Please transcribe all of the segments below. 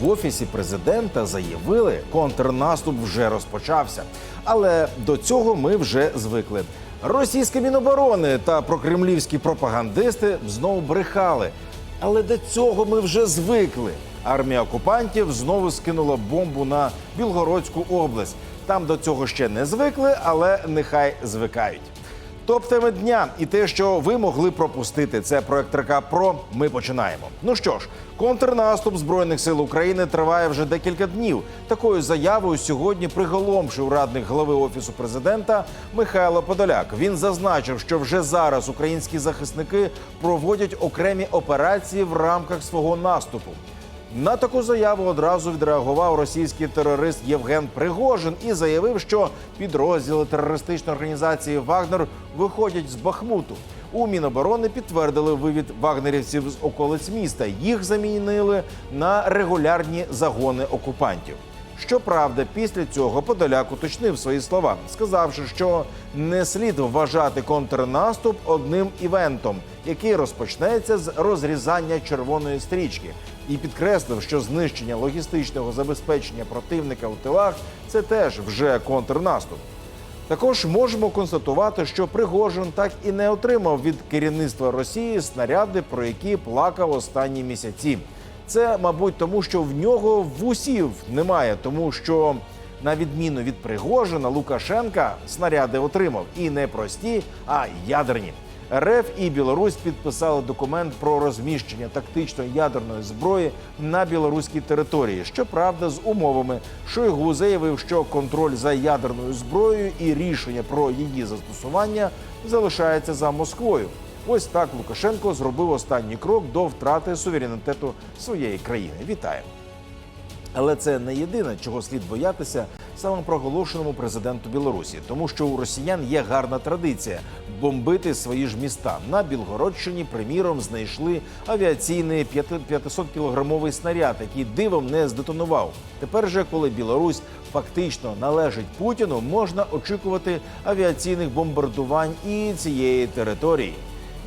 в офісі президента заявили, контрнаступ вже розпочався. Але до цього ми вже звикли. Російське міноборони та прокремлівські пропагандисти знову брехали. Але до цього ми вже звикли. Армія окупантів знову скинула бомбу на Білгородську область. Там до цього ще не звикли, але нехай звикають. Топ теми дня і те, що ви могли пропустити, це проект РК Про. Ми починаємо. Ну що ж, контрнаступ збройних сил України триває вже декілька днів. Такою заявою сьогодні приголомшив радник голови офісу президента Михайло Подоляк. Він зазначив, що вже зараз українські захисники проводять окремі операції в рамках свого наступу. На таку заяву одразу відреагував російський терорист Євген Пригожин і заявив, що підрозділи терористичної організації Вагнер виходять з Бахмуту. У Міноборони підтвердили вивід вагнерівців з околиць міста. Їх замінили на регулярні загони окупантів. Щоправда, після цього Подоляк уточнив свої слова, сказавши, що не слід вважати контрнаступ одним івентом, який розпочнеться з розрізання червоної стрічки, і підкреслив, що знищення логістичного забезпечення противника у тилах це теж вже контрнаступ. Також можемо констатувати, що Пригожин так і не отримав від керівництва Росії снаряди, про які плакав останні місяці. Це, мабуть, тому що в нього вусів немає, тому що на відміну від Пригожина Лукашенка снаряди отримав і не прості, а ядерні. РФ і Білорусь підписали документ про розміщення тактичної ядерної зброї на білоруській території. Щоправда, з умовами Шойгу заявив, що контроль за ядерною зброєю і рішення про її застосування залишається за Москвою. Ось так Лукашенко зробив останній крок до втрати суверенітету своєї країни. Вітаємо! Але це не єдине, чого слід боятися самопроголошеному президенту Білорусі, тому що у росіян є гарна традиція бомбити свої ж міста. На Білгородщині, приміром, знайшли авіаційний 500-кілограмовий снаряд, який дивом не здетонував. Тепер же, коли Білорусь фактично належить Путіну, можна очікувати авіаційних бомбардувань і цієї території.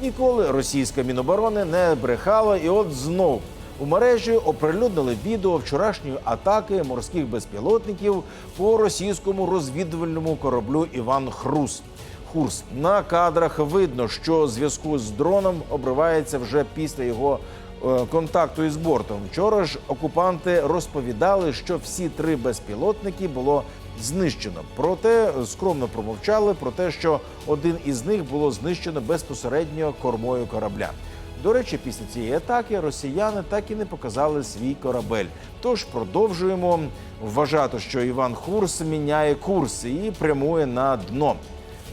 Ніколи російська міноборони не брехала, і от знов у мережі оприлюднили відео вчорашньої атаки морських безпілотників по російському розвідувальному кораблю Іван Хрус. Хурс на кадрах видно, що зв'язку з дроном обривається вже після його е, контакту із бортом. Вчора ж окупанти розповідали, що всі три безпілотники було знищено. Проте скромно промовчали про те, що один із них було знищено безпосередньо кормою корабля. До речі, після цієї атаки росіяни так і не показали свій корабель. Тож продовжуємо вважати, що Іван Хурс міняє курс і прямує на дно.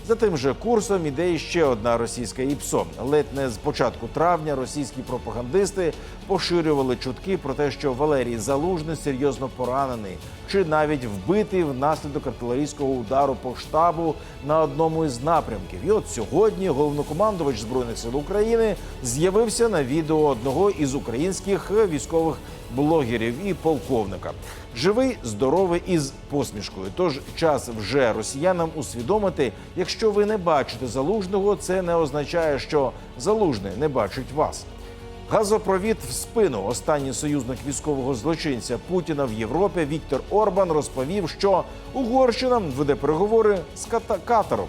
За тим же курсом іде ще одна російська ІПСО. Ледь не з початку травня російські пропагандисти поширювали чутки про те, що Валерій Залужний серйозно поранений чи навіть вбитий внаслідок артилерійського удару по штабу на одному із напрямків. І от сьогодні головнокомандувач збройних сил України з'явився на відео одного із українських військових блогерів і полковника. Живий, здоровий і з посмішкою. Тож час вже росіянам усвідомити, якщо ви не бачите залужного, це не означає, що залужний не бачить вас. Газопровід в спину. Останній союзник військового злочинця Путіна в Європі Віктор Орбан розповів, що Угорщина веде переговори з Ката- Катаром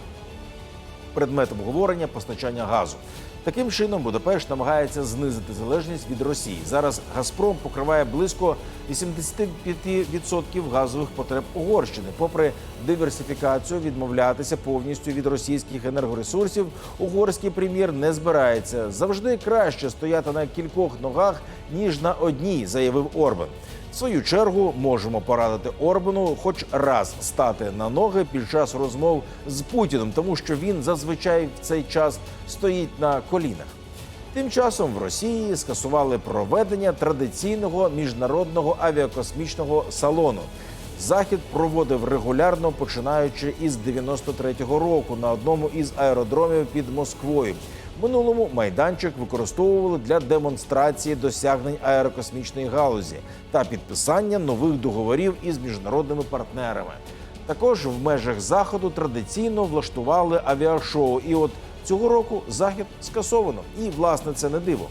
предмет обговорення постачання газу. Таким чином, Будапешт намагається знизити залежність від Росії. Зараз Газпром покриває близько 85% газових потреб Угорщини. Попри диверсифікацію, відмовлятися повністю від російських енергоресурсів, угорський прем'єр не збирається. Завжди краще стояти на кількох ногах ніж на одній, заявив Орбан. В свою чергу можемо порадити Орбану хоч раз стати на ноги під час розмов з Путіним, тому що він зазвичай в цей час стоїть на колінах. Тим часом в Росії скасували проведення традиційного міжнародного авіакосмічного салону. Захід проводив регулярно, починаючи із 93-го року на одному із аеродромів під Москвою. Минулому майданчик використовували для демонстрації досягнень аерокосмічної галузі та підписання нових договорів із міжнародними партнерами. Також в межах заходу традиційно влаштували авіашоу. І от цього року захід скасовано. І власне це не диво.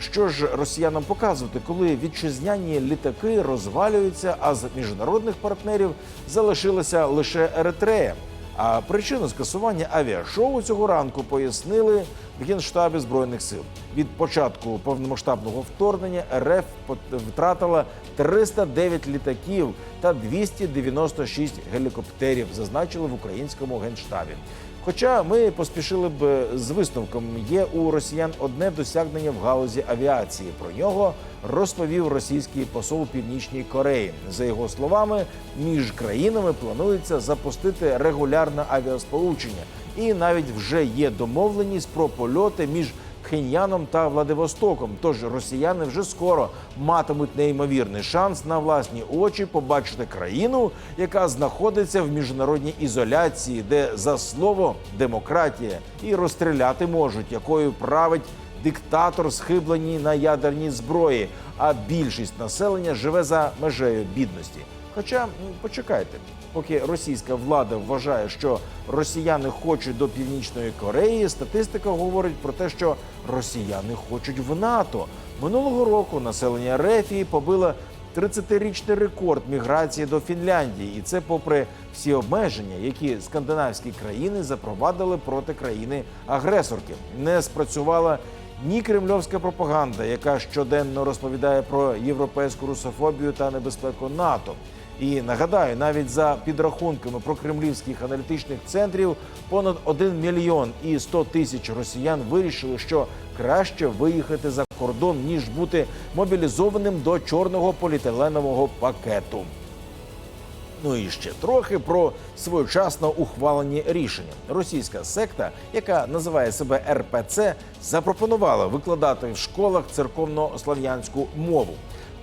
Що ж росіянам показувати, коли вітчизняні літаки розвалюються, а з міжнародних партнерів залишилася лише Еритрея? А причину скасування авіашоу цього ранку пояснили в генштабі збройних сил. Від початку повномасштабного вторгнення РФ втратила 309 літаків та 296 гелікоптерів, зазначили в українському генштабі. Хоча ми поспішили б з висновком, є у росіян одне досягнення в галузі авіації. Про нього розповів російський посол Північній Кореї. За його словами, між країнами планується запустити регулярне авіасполучення, і навіть вже є домовленість про польоти між Пхеньяном та Владивостоком. Тож росіяни вже скоро матимуть неймовірний шанс на власні очі побачити країну, яка знаходиться в міжнародній ізоляції, де за слово демократія і розстріляти можуть, якою править диктатор, схиблений на ядерній зброї. А більшість населення живе за межею бідності. Хоча почекайте, поки російська влада вважає, що росіяни хочуть до північної Кореї, статистика говорить про те, що росіяни хочуть в НАТО. Минулого року населення Рефії побило 30-річний рекорд міграції до Фінляндії, і це попри всі обмеження, які скандинавські країни запровадили проти країни-агресорки. Не спрацювала ні кремльовська пропаганда, яка щоденно розповідає про європейську русофобію та небезпеку НАТО. І нагадаю, навіть за підрахунками прокремлівських аналітичних центрів, понад 1 мільйон і 100 тисяч росіян вирішили, що краще виїхати за кордон ніж бути мобілізованим до чорного поліетиленового пакету. Ну і ще трохи про своєчасно ухвалені рішення. Російська секта, яка називає себе РПЦ, запропонувала викладати в школах церковно-слав'янську мову.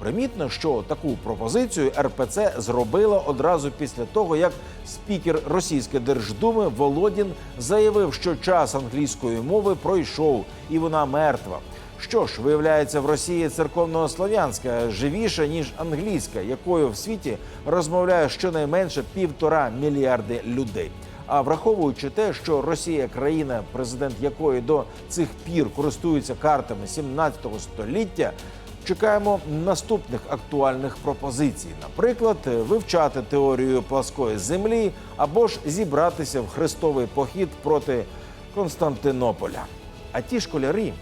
Примітно, що таку пропозицію РПЦ зробила одразу після того, як спікер Російської Держдуми Володін заявив, що час англійської мови пройшов і вона мертва. Що ж, виявляється, в Росії церковно-слав'янська живіша ніж англійська, якою в світі розмовляє щонайменше півтора мільярди людей. А враховуючи те, що Росія країна, президент якої до цих пір користується картами 17 століття. Чекаємо наступних актуальних пропозицій, наприклад, вивчати теорію пласкої землі або ж зібратися в хрестовий похід проти Константинополя. А ті школярі,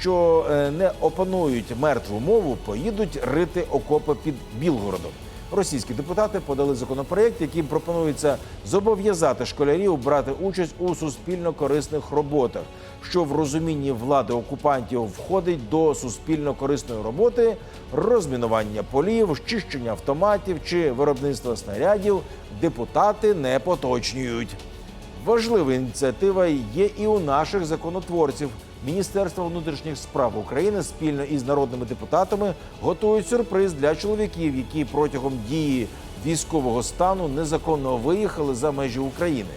що е, не опанують мертву мову, поїдуть рити окопи під Білгородом. Російські депутати подали законопроект, яким пропонується зобов'язати школярів брати участь у суспільно корисних роботах, що в розумінні влади окупантів входить до суспільно корисної роботи, розмінування полів, чищення автоматів чи виробництва снарядів. Депутати не поточнюють. Важлива ініціатива є і у наших законотворців. Міністерство внутрішніх справ України спільно із народними депутатами готують сюрприз для чоловіків, які протягом дії військового стану незаконно виїхали за межі України.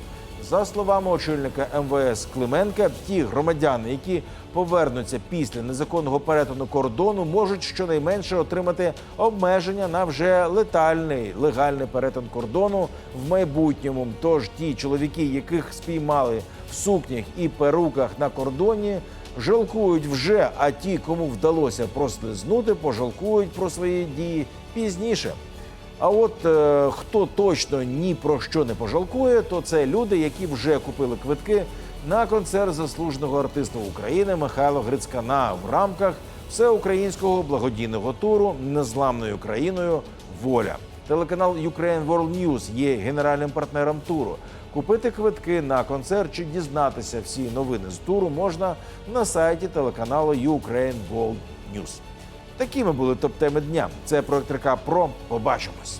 За словами очільника МВС Клименка, ті громадяни, які повернуться після незаконного перетину кордону, можуть щонайменше отримати обмеження на вже летальний легальний перетин кордону в майбутньому. Тож ті чоловіки, яких спіймали в сукнях і перуках на кордоні, жалкують вже. А ті, кому вдалося прослизнути, пожалкують про свої дії пізніше. А от е, хто точно ні про що не пожалкує, то це люди, які вже купили квитки на концерт заслуженого артиста України Михайла Грицькана в рамках всеукраїнського благодійного туру незламною країною Воля. Телеканал Ukraine World News є генеральним партнером туру. Купити квитки на концерт чи дізнатися всі новини з туру можна на сайті телеканалу Ukraine World News. Такими були топ-теми дня. Це проект РК Про. Побачимось.